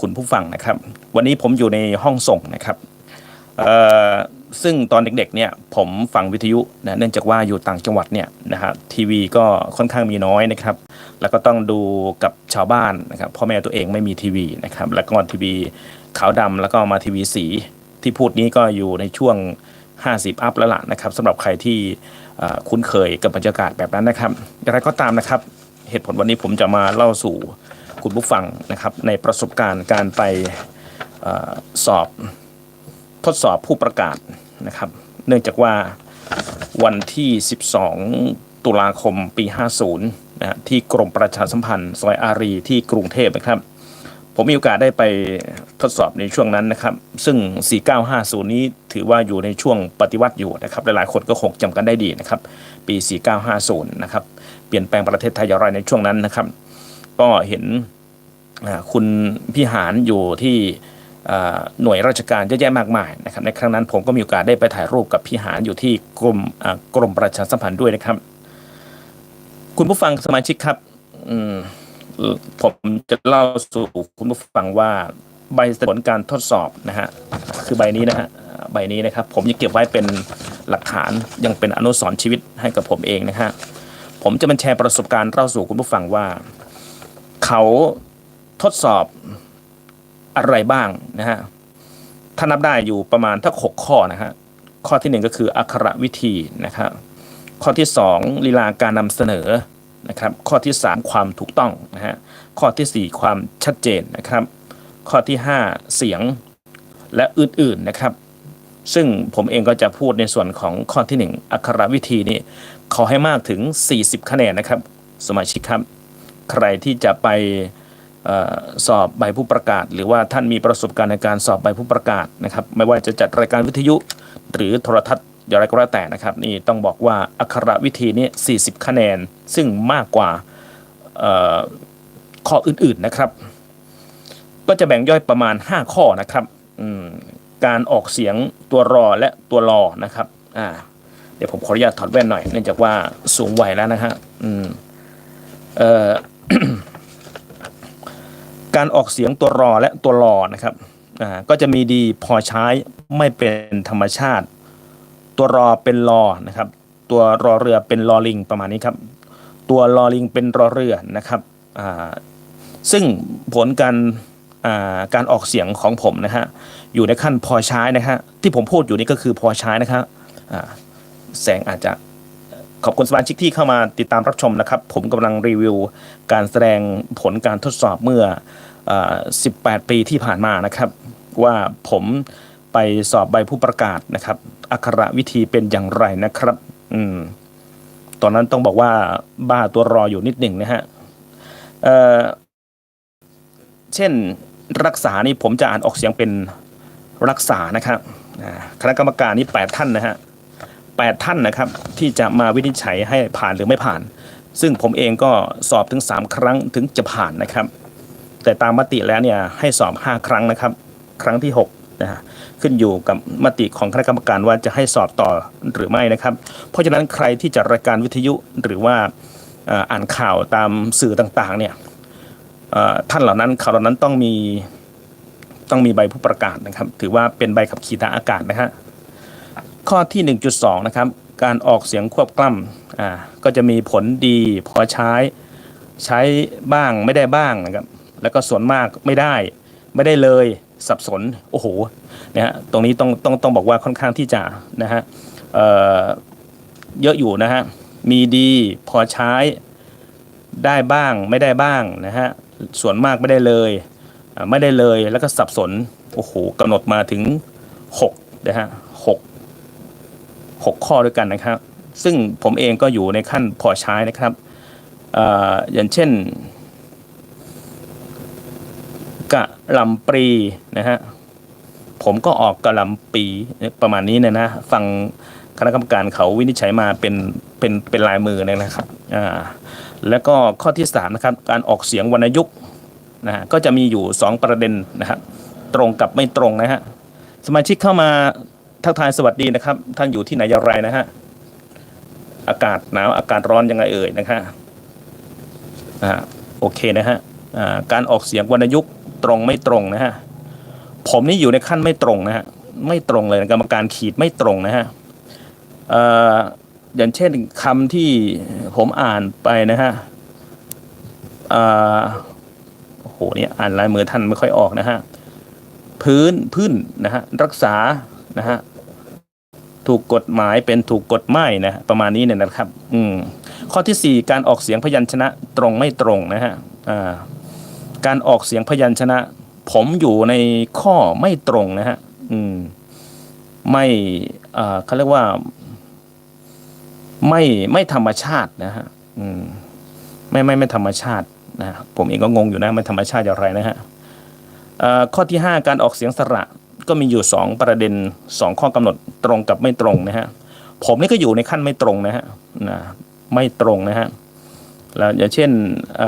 คุณผู้ฟังนะครับ วันนี้ผมอยู่ในห้องส่งนะครับเออซึ่งตอนเด็กๆเนี่ยผมฟังวิทยุนะเนื่องจากว่าอยู่ต่างจังหวัดเนี่ยนะฮะทีวีก็ค่อนข้างมีน้อยนะครับ แล้วก็ต้องดูกับชาวบ้านนะครับพ่อแม่ตัวเองไม่มีทีวีนะครับ แล้วก็ทีวีขาวดำแล้วก็มาทีวีสีที่พูดนี้ก็อยู่ในช่วง 50 อัพแล้วล่ะนะครับสำหรับใครที่คุ้นเคยกับบรรยากาศแบบนั้นนะครับอย่างไรก็ตามนะครับ เหตุผลวันนี้ผมจะมาเล่าสู่ คุณผู้ฟังนะครับในประสบการณ์การไปอสอบทดสอบผู้ประกาศนะครับ เนื่องจากว่าวันที่ 12 ตุลาคมปี 50นะฮะที่กรมประชาสัมพันธ์ซอยอารีที่กรุงเทพนะครับ ผมมีโอกาสได้ไปทดสอบในช่วงนั้นนะครับ ซึ่ง 4950 นี้ถือว่าอยู่ในช่วงปฏิวัติอยู่นะครับ หลายๆคนก็คงจำกันได้ดีนะครับ ปี 4950 นะครับ เปลี่ยนแปลงประเทศไทยอย่างไรในช่วงนั้นนะครับ ก็เห็นคุณพิหารอยู่ที่หน่วยราชการเยอะแยะมากมายนะครับ ในครั้งนั้นผมก็มีโอกาสได้ไปถ่ายรูปกับพิหารอยู่ที่กรมกรมประชาสัมพันธ์ด้วยนะครับ คุณผู้ฟังสมาชิกครับผมจะเล่าสู่คุณผู้ฟังว่าใบผลการทดสอบนะฮะคือใบนี้นะฮะใบนี้นะครับ ผมยังเก็บไว้เป็นหลักฐานยังเป็นอนุสรณ์ชีวิตให้กับผมเองนะฮะผมจะมาแชร์ประสบการณ์เล่าสู่คุณผู้ฟังว่า เขาทดสอบอะไรบ้างนะฮะถ้านับได้อยู่ประมาณทักหกข้อนะฮะข้อที่หนึ่งก็คืออักขระวิธีนะครับข้อที่สองลีลาการนำเสนอนะครับข้อที่3ความถูกต้องนะฮะข้อทีสี่4ความชัดเจนนะครับข้อที่5เสียงและอื่นๆนะครับ ซึ่งผมเองก็จะพูดในส่วนของข้อที่1อักขระวิธีนี้ขอให้มากถึง 40 คะแนนนะครับ สมาชิกครับ ใครที่จะไปออสอบใบผู้ประกาศ หรือว่าท่านมีประสบการณ์ในการสอบใบผู้ประกาศนะครับ ไม่ว่าจะจัดรายการวิทยุ หรือโทรทัศน์อย่างไรก็แล้วแต่นะครับ นี่ต้องบอกว่าอักขระวิธีนี้ 40 คะแนน ซึ่งมากกว่าข้ออื่นๆนะครับ ก็จะแบ่งย่อยประมาณ 5 ข้อนะครับการออกเสียงตัวรอและตัวรอนะครับอ่าเดี๋ยวผมขออนุญาตถอดแว่นหน่อยเนื่องจากว่าสูงวัยแล้วนะฮะอืมเอ่อ การออกเสียงตัวรอและตัวรอนะครับก็จะมีดีพอใช้ไม่เป็นธรรมชาติ ตัวรอเป็นรอนะครับ ตัวรอเรือเป็นรอลิงประมาณนี้ครับ ตัวรอลิงเป็นรอเรือนะครับซึ่งผลการอ่าการออกเสียงของผมนะฮะอยู่ในขั้นพอใช้นะฮะที่ผมพูดอยู่นี่ก็คือพอใช้นะครับแสงอาจจะ ขอบคุณสมาชิกที่เข้ามาติดตามรับชมนะครับ ผมกำลังรีวิวการแสดงผลการทดสอบเมื่ออ18 ปีที่ผ่านมานะครับ ว่าผมไปสอบใบผู้ประกาศนะครับ อักขระวิธีเป็นอย่างไรนะครับ อืม ตอนนั้นต้องบอกว่าบ้าตัวรออยู่นิดหนึ่งนะฮะเออเช่นรักษานี่ผมจะอ่านออกเสียงเป็นรักษานะครับคณะกรรมการนี่แปดท่านนะฮะ แปดท่านนะครับ ที่จะมาวินิจฉัยให้ผ่านหรือไม่ผ่าน ซึ่งผมเองก็สอบถึง 3 ครั้งถึงจะผ่านนะครับ แต่ตามมติแล้วเนี่ยให้สอบ 5 ครั้งนะครับ ครั้งที่6นะฮะขึ้นอยู่กับมติของคณะกรรมการว่าจะให้สอบต่อหรือไม่นะครับ เพราะฉะนั้นใครที่จัดรายการวิทยุหรือว่าอ่านข่าวตามสื่อต่างๆเนี่ยท่านเหล่านั้นข่าวเหล่านั้นต้องมีต้องมีใบผู้ประกาศนะครับ ถือว่าเป็นใบขับขี่ทางอากาศนะฮะ ข้อที่ 1.2 นะครับ การออกเสียงควบกล้ำอ่าก็จะมีผลดีพอใช้ใช้บ้างไม่ได้บ้างนะครับ แล้วก็ส่วนมากไม่ได้ ไม่ได้เลยสับสนโอ้โหนะฮะตรงนี้ต้องต้องต้องบอกว่าค่อนข้างที่จะนะฮะเอ่อเยอะอยู่นะฮะมีดีพอใช้ได้บ้างไม่ได้บ้างนะฮะส่วนมากไม่ได้เลยอ่าไม่ได้เลยแล้วก็สับสนโอ้โหกำหนดมาถึง6นะฮะ หกหกข้อด้วยกันนะครับ ซึ่งผมเองก็อยู่ในขั้นพอใช้นะครับออย่างเช่น กะหลำปรีนะฮะผมก็ออกกะหลำปีประมาณนี้เนยนะฟังคณะกรรมการเขาวินิจฉัยมาเป็นเป็นเป็นลายมือเลยนะครับอ่าแล้วก็ข้อที่สามนะครับการออกเสียงวรรณยุกต์นะฮะก็จะมีอยู่สองประเด็นนะครับตรงกับไม่ตรงนะฮะสมาชิกเข้ามา ทักทายสวัสดีนะครับท่านอยู่ที่ไหนอย่างไรนะฮะอากาศหนาวอากาศร้อนยังไงเอ่ยนะฮะอ่าโอเคนะฮะอ่าการออกเสียงวรรณยุกต์ตรงไม่ตรงนะฮะผมนี่อยู่ในขั้นไม่ตรงนะฮะไม่ตรงเลยนะกรรมการขีดไม่ตรงนะฮะเอ่ออย่างเช่นคำที่ผมอ่านไปนะฮะอ่อโอ้โหเนี่ยอ่านลายมือท่านไม่ค่อยออกนะฮะพื้นพื้นนะฮะรักษานะฮะ ถูกกฎหมายเป็นถูกกฎหมายนะประมาณนี้เนี่ยนะครับ อืมข้อที่ 4 การออกเสียงพยัญชนะตรงไม่ตรงนะฮะอ่าการออกเสียงพยัญชนะ ผมอยู่ในข้อไม่ตรงนะฮะอืมไม่อ่าเขาเรียกว่า ไม่ไม่ธรรมชาตินะฮะอืมไม่ไม่ไม่ธรรมชาตินะผมเองก็งงอยู่นะไม่ธรรมชาติอย่างไรนะฮะข้อที่ 5 การออกเสียงสระ ก็มีอยู่ 2 ประเด็น 2 ข้อกำหนดตรงกับไม่ตรงนะฮะผมนี่ก็อยู่ในขั้นไม่ตรงนะฮะนะไม่ตรงนะฮะแล้วอย่างเช่นอ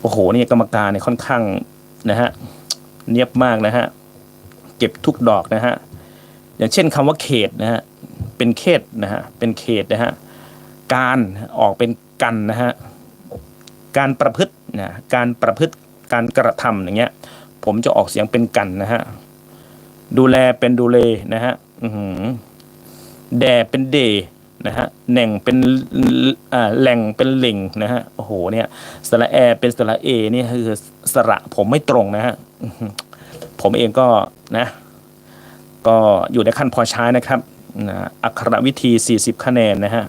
โอ้โหนี่กรรมการเนี่ยค่อนข้างนะฮะเนียบมากนะฮะเก็บทุกดอกนะฮะอย่างเช่นคำว่าเขตนะฮะเป็นเขตนะฮะเป็นเขตนะฮะการออกเป็นกันนะฮะการประพฤตินะการประพฤติการกระทำอย่างเงี้ย ผมจะออกเสียงเป็นกันนะฮะ ดูแลเป็นดูเลนะฮะแดเป็นเดนะฮะแหน่งเป็นอ่าแหล่งเป็นเหล่งนะฮะ โอ้โห เนี่ย สระแอเป็นสระเอนี่คือสระผมไม่ตรงนะฮะ ผมเองก็นะ ก็อยู่ในขั้นพอใช้นะครับนะอักขรวิธี 40 คะแนนนะฮะ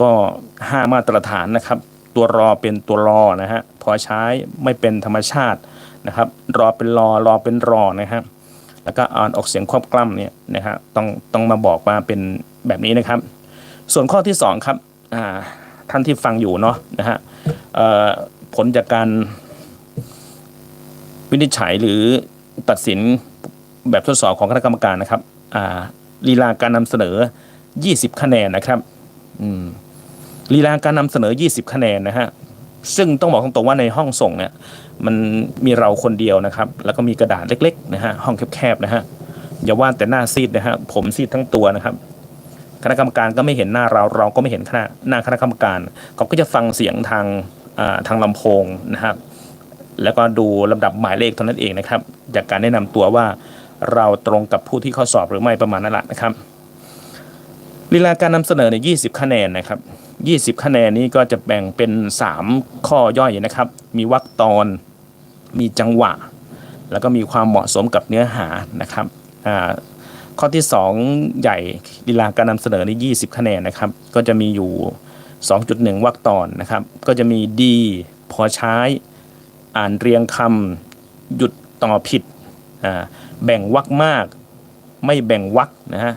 ก็ 5 มาตรฐานนะครับ ตัวรอเป็นตัวรอนะฮะ พอใช้ไม่เป็นธรรมชาติ นะครับรอเป็นรอรอเป็นรอนะครับแล้วก็อ่านออกเสียงควบกล้ำเนี่ยนะฮะต้องต้องมาบอกว่าเป็นแบบนี้นะครับ ส่วนข้อที่2ครับท่านที่ฟังอยู่เนาะนะฮะผลจากการวินิจฉัยหรือตัดสินแบบทดสอบของคณะกรรมการนะครับลีลาการนำเสนอ 20 คะแนนนะครับลีลาการนำเสนอ 20 คะแนนนะฮะซึ่งต้องบอกตรงๆว่าในห้องส่งเนี่ย มันมีเราคนเดียวนะครับ แล้วก็มีกระดาษเล็กๆนะฮะห้องแคบๆนะฮะอย่าว่าแต่หน้าซีดนะฮะผมซีดทั้งตัวนะครับ คณะกรรมการก็ไม่เห็นหน้าเราเราก็ไม่เห็นคณะหน้าคณะกรรมการ เขาก็จะฟังเสียงทางทางลำโพงนะครับ แล้วก็ดูลำดับหมายเลขเท่านั้นเองนะครับ จากการแนะนำตัวว่าเราตรงกับผู้ที่เข้าสอบหรือไม่ประมาณนั้นแหละนะครับลีลาการนำเสนอใน20 คะแนนนะครับ 20 คะแนนนี้ก็จะแบ่งเป็น 3 ข้อย่อยนะครับ มีวรรคตอน มีจังหวะ แล้วก็มีความเหมาะสมกับเนื้อหานะครับข้อที่ 2 ใหญ่ลีลาการนำเสนอใน20 คะแนนนะครับ ก็จะมีอยู่ 2.1วรรคตอนนะครับ ก็จะมีดีพอใช้ อ่านเรียงคำหยุดต่อผิด แบ่งวรรคมาก ไม่แบ่งวรรคนะฮะ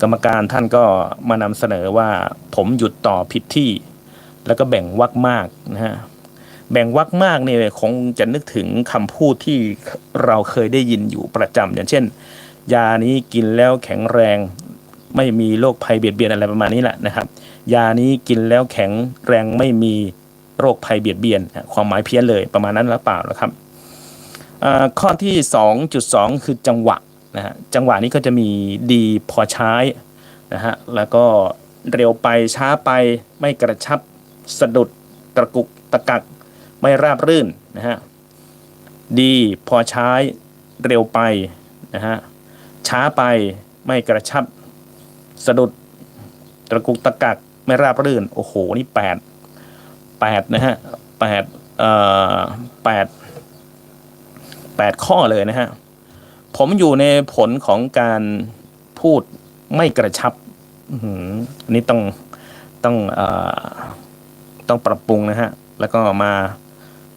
กรรมการท่านก็มานำเสนอว่าผมหยุดต่อผิดที่ แล้วก็แบ่งวรรคมากนะฮะ แบ่งวรรคมากเนี่ยคงจะนึกถึงคำพูดที่เราเคยได้ยินอยู่ประจำอย่างเช่น ยานี้กินแล้วแข็งแรง ไม่มีโรคภัยเบียดเบียนอะไรประมาณนี้แหละนะครับ ยานี้กินแล้วแข็งแรงไม่มีโรคภัยเบียดเบียน ความหมายเพี้ยนเลยประมาณนั้นหรือเปล่านะครับข้อที่ 2.2 คือจังหวะนะฮะจังหวะนี้ก็จะมีดีพอใช้นะฮะแล้วก็เร็วไปช้าไปไม่กระชับสะดุดตะกุกตะกัก ไม่ราบรื่นนะฮะดีพอใช้เร็วไปนะฮะช้าไปไม่กระชับสะดุดตะกุกตะกักไม่ราบรื่น โอ้โห นี่แปดแปดนะฮะแปดเอ่อแปดแปดข้อเลยนะฮะ ผมอยู่ในผลของการพูดไม่กระชับอันนี้ต้องต้องเอ่อต้องปรับปรุงนะฮะ แล้วก็มา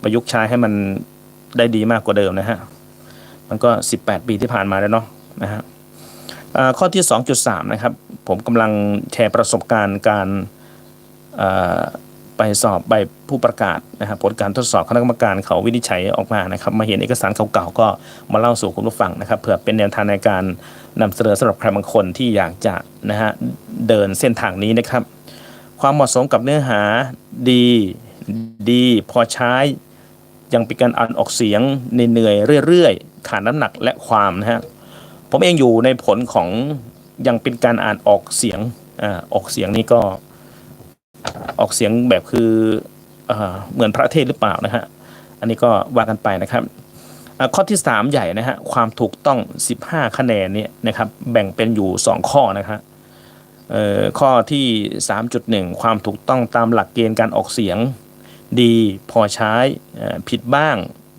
ประยุกต์ใช้ให้มันได้ดีมากกว่าเดิมนะฮะ มันก็ 18 ปีที่ผ่านมาแล้วเนาะนะฮะข้อที่ 2.3 นะครับ ผมกำลังแชร์ประสบการณ์การไปสอบใบผู้ประกาศนะครับผลการทดสอบคณะกรรมการเขาวินิจฉัยออกมานะครับ มาเห็นเอกสารเก่าๆก็มาเล่าสู่คุณผู้ฟังนะครับเผื่อเป็นแนวทางในการนำเสนอสำหรับใครบางคนที่อยากจะนะฮะเดินเส้นทางนี้นะครับ ความเหมาะสมกับเนื้อหาดีดีพอใช้ ยังเป็นการอ่านออกเสียงเหนื่อยเรื่อยๆขาดน้ำหนักและความนะฮะผมเองอยู่ในผลของยังเป็นการอ่านออกเสียงอ่าออกเสียงนี่ก็ออกเสียงแบบคืออเหมือนพระเทศหรือเปล่านะฮะอันนี้ก็ว่ากันไปนะครับข้อที่ 3 ใหญ่นะฮะความถูกต้อง 15 คะแนนเนี่ยนะครับแบ่งเป็นอยู่ 2 ข้อนะครับเอ่อข้อที่ 3.1 ความถูกต้องตามหลักเกณฑ์การออกเสียง ดีพอใช้ผิดบ้าง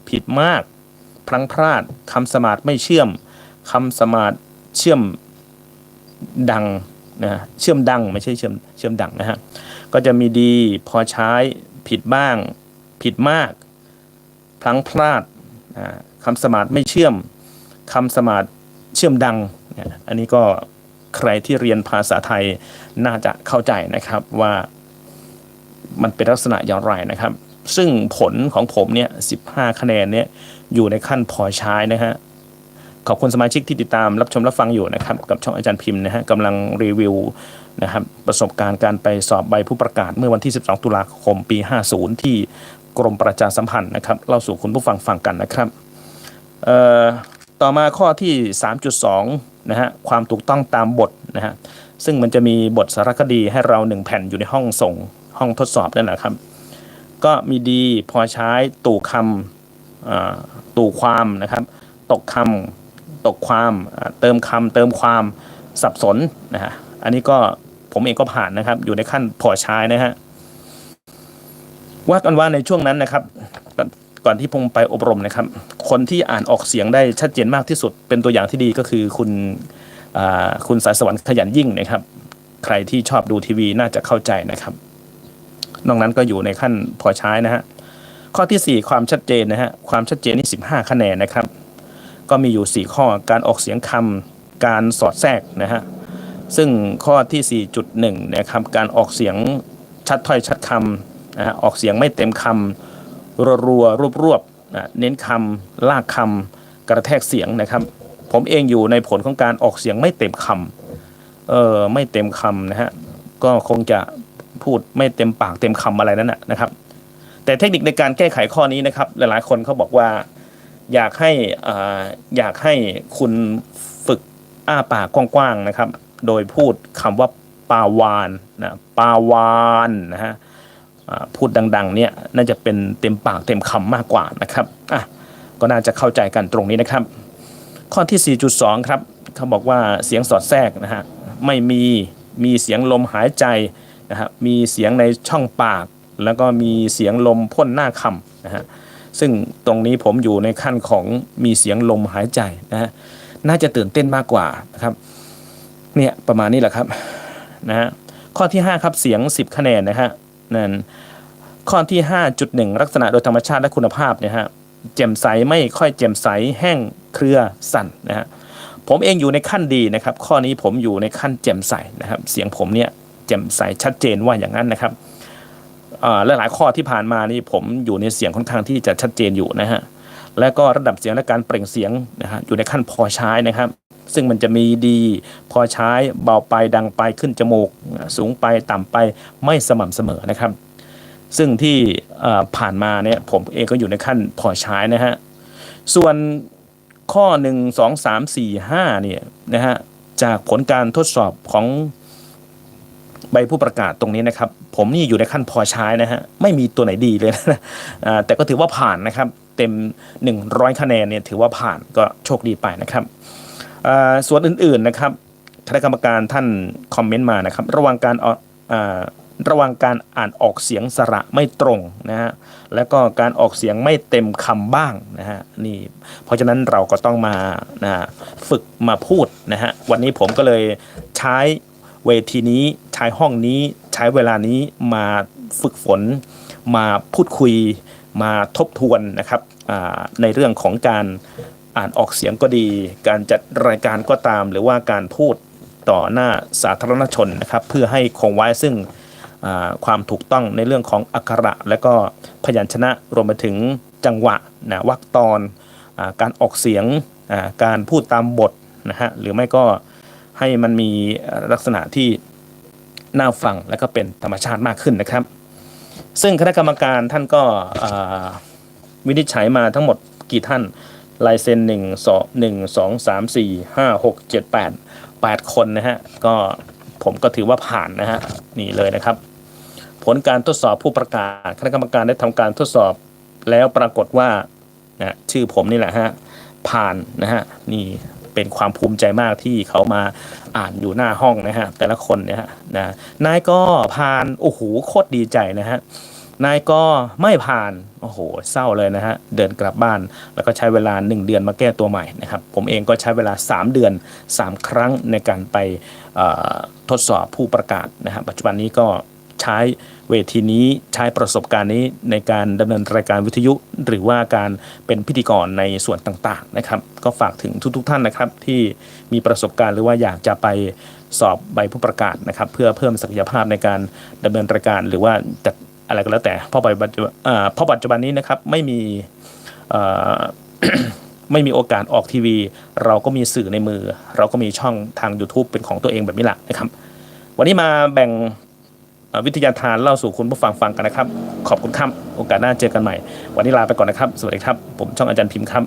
ผิดมาก พลังพลาดคำสมาธิไม่เชื่อมคำสมาธิเชื่อมดังนะเชื่อมดังไม่ใช่เชื่อมเชื่อมดังนะฮะก็จะมีดีพอใช้ผิดบ้าง ผิดมาก พลังพลาดคำสมาธิไม่เชื่อมคำสมาธิเชื่อมดังเนี่ยอันนี้ก็ใครที่เรียนภาษาไทยน่าจะเข้าใจนะครับว่า มันเป็นลักษณะอย่างไรนะครับ ซึ่งผลของผมเนี่ย15 คะแนนเนี่ยอยู่ในขั้นพอใช้นะฮะขอบคุณสมาชิกที่ติดตามรับชมรับฟังอยู่นะครับ กับช่องอาจารย์พิมพ์นะฮะกำลังรีวิวนะครับประสบการณ์การไปสอบใบผู้ประกาศเมื่อวันที่ 12 ตุลาคมปี 50 ที่กรมประชาสัมพันธ์นะครับเล่าสู่คุณผู้ฟังฟังกันนะครับเอ่อต่อมาข้อที่ 3.2 นะฮะความถูกต้องตามบทนะฮะซึ่งมันจะมีบทสารคดีให้เราหนึ่งแผ่นอยู่ในห้องส่ง ห้องทดสอบนั่นแหละครับ ก็มีดีพอใช้ตู่คำตู่ความนะครับ ตกคำตกความเติมคำเติมความสับสนนะฮะอันนี้ก็ผมเองก็ผ่านนะครับ อยู่ในขั้นพอใช้นะฮะว่ากันว่าในช่วงนั้นนะครับ ก่อนที่ผมไปอบรมนะครับ คนที่อ่านออกเสียงได้ชัดเจนมากที่สุด เป็นตัวอย่างที่ดีก็คือคุณคุณสายสวรรค์ขยันยิ่งนะครับ ใครที่ชอบดูทีวีน่าจะเข้าใจนะครับ นอกนั้นก็อยู่ในขั้นพอใช้นะฮะข้อทีสี่ 4 ความชัดเจนนะฮะความชัดเจนนี่ 15 คะแนนนะครับ ก็มีอยู่ 4 ข้อการออกเสียงคำการสอดแทรกนะฮะซึ่งข้อที่ 4.1นะครับการออกเสียงชัดถ้อยชัดคำนะฮะออกเสียงไม่เต็มคำรัวรัวรวบรวบๆนะเน้นคำลากคำกระแทกเสียงนะครับ ผมเองอยู่ในผลของการออกเสียงไม่เต็มคำเออไม่เต็มคำนะฮะก็คงจะ พูดไม่เต็มปากเต็มคำอะไรนั่นนะนะครับ แต่เทคนิคในการแก้ไขข้อนี้นะครับ หลายๆ คนเขาบอกว่าอยากให้อ่าอยากให้คุณฝึกอ้าปากกว้างๆนะครับ โดยพูดคำว่าปาวานนะปาวานนะฮะพูดดังๆเนี่ยน่าจะเป็นเต็มปากเต็มคำมากกว่านะครับอะก็น่าจะเข้าใจกันตรงนี้นะครับ ข้อที่ 4.2 ครับเขาบอกว่าเสียงสอดแทรกนะฮะไม่มีมีเสียงลมหายใจ นะฮะมีเสียงในช่องปาก แล้วก็มีเสียงลมพ่นหน้าคำนะฮะซึ่งตรงนี้ผมอยู่ในขั้นของมีเสียงลมหายใจนะฮะน่าจะตื่นเต้นมากกว่านะครับเนี่ยประมาณนี้แหละครับนะฮะข้อที่ 5 ครับเสียง 10 คะแนนนะฮะนั่นข้อที่ 5.1 ลักษณะโดยธรรมชาติและคุณภาพเนี่ยฮะแจ่มใสไม่ค่อยแจ่มใสแห้งเครือสั่นนะฮะผมเองอยู่ในขั้นดีนะครับ ข้อนี้ผมอยู่ในขั้นแจ่มใสนะครับ เสียงผมเนี่ย แจ่มใสชัดเจนว่าอย่างนั้นนะครับและหลายข้อที่ผ่านมานี่ผมอยู่ในเสียงค่อนข้างที่จะชัดเจนอยู่นะฮะและก็ระดับเสียงและการเปล่งเสียงนะฮะอยู่ในขั้นพอใช้นะครับ ซึ่งมันจะมีดีพอใช้เบาไปดังไปขึ้นจมูก สูงไปต่ำไปไม่สม่ำเสมอนะครับ ซึ่งที่ผ่านมาเนี่ยผมเองก็อยู่ในขั้นพอใช้นะฮะส่วนข้อ 1 2 3 4 5เนี่ยนะฮะจากผลการทดสอบของ ใบผู้ประกาศตรงนี้นะครับ ผมนี่อยู่ในขั้นพอใช้นะฮะไม่มีตัวไหนดีเลยนะแต่ก็ถือว่าผ่านนะครับ เต็ม 100 คะแนนเนี่ยถือว่าผ่านก็โชคดีไปนะครับส่วนอื่นๆนะครับคณะกรรมการท่านคอมเมนต์มานะครับ ระว่างการออกระว่างการอ่านออกเสียงสระไม่ตรงนะฮะแล้วก็การออกเสียงไม่เต็มคำบ้างนะฮะนี่เพราะฉะนั้นเราก็ต้องมานะฝึกมาพูดนะฮะวันนี้ผมก็เลยใช้ เวทีนี้ใช้ห้องนี้ใช้เวลานี้มาฝึกฝน มาพูดคุย มาทบทวนนะครับในเรื่องของการอ่านออกเสียงก็ดี การจัดรายการก็ตาม หรือว่าการพูดต่อหน้าสาธารณชนนะครับ เพื่อให้คงไว้ซึ่งความถูกต้องในเรื่องของอักขระ และก็พยัญชนะรวมไปถึงจังหวะนะวรรคตอนอการออกเสียงการพูดตามบทนะฮะหรือไม่ก็ ให้มันมีลักษณะที่น่าฟังและก็เป็นธรรมชาติมากขึ้นนะครับ ซึ่งคณะกรรมการท่านก็วินิจฉัยมาทั้งหมดกี่ท่านลายเซ็นหนึ่งสองหนึ่งสองสามสี่ห้าหกเจ็ดแปดแปดคนนะฮะก็ผมก็ถือว่าผ่านนะฮะนี่เลยนะครับ ผลการทดสอบผู้ประกาศคณะกรรมการได้ทำการทดสอบแล้วปรากฏว่านะชื่อผมนี่แหละฮะผ่านนะฮะนี่ เป็นความภูมิใจมากที่เขามาอ่านอยู่หน้าห้องนะฮะแต่ละคนเนี่ยฮะนะนายก็ผ่านโอ้โหโคตรดีใจนะฮะนายก็ไม่ผ่านโอ้โหเศร้าเลยนะฮะเดินกลับบ้าน แล้วก็ใช้เวลา 1 เดือนมาแก้ตัวใหม่นะครับผมเองก็ใช้เวลา 3 เดือน 3 ครั้งในการไปทดสอบผู้ประกาศนะฮะปัจจุบันนี้ก็ ใช้เวทีนี้ใช้ประสบการณ์นี้ในการดำเนินรายการวิทยุ หรือว่าการเป็นพิธีกรในส่วนต่างๆนะครับก็ฝากถึงทุกๆท่านนะครับ ที่มีประสบการณ์หรือว่าอยากจะไปสอบใบผู้ประกาศนะครับ เพื่อเพิ่มศักยภาพในการดำเนินรายการ หรือว่าจัดอะไรก็แล้วแต่เพราะปัจจุบันเพราะปัจจุบันนี้นะครับไม่มีไม่มีโอกาสออกทีวี เราก็มีสื่อในมือ เราก็มีช่องทาง YouTube เป็นของตัวเองแบบนี้แหละนะครับ วันนี้มาแบ่ง วิทยาทานเล่าสู่คุณผู้ฟังฟังกันนะครับ ขอบคุณครับ โอกาสหน้าเจอกันใหม่ วันนี้ลาไปก่อนนะครับ สวัสดีครับ ผมช่องอาจารย์พิมพ์ครับ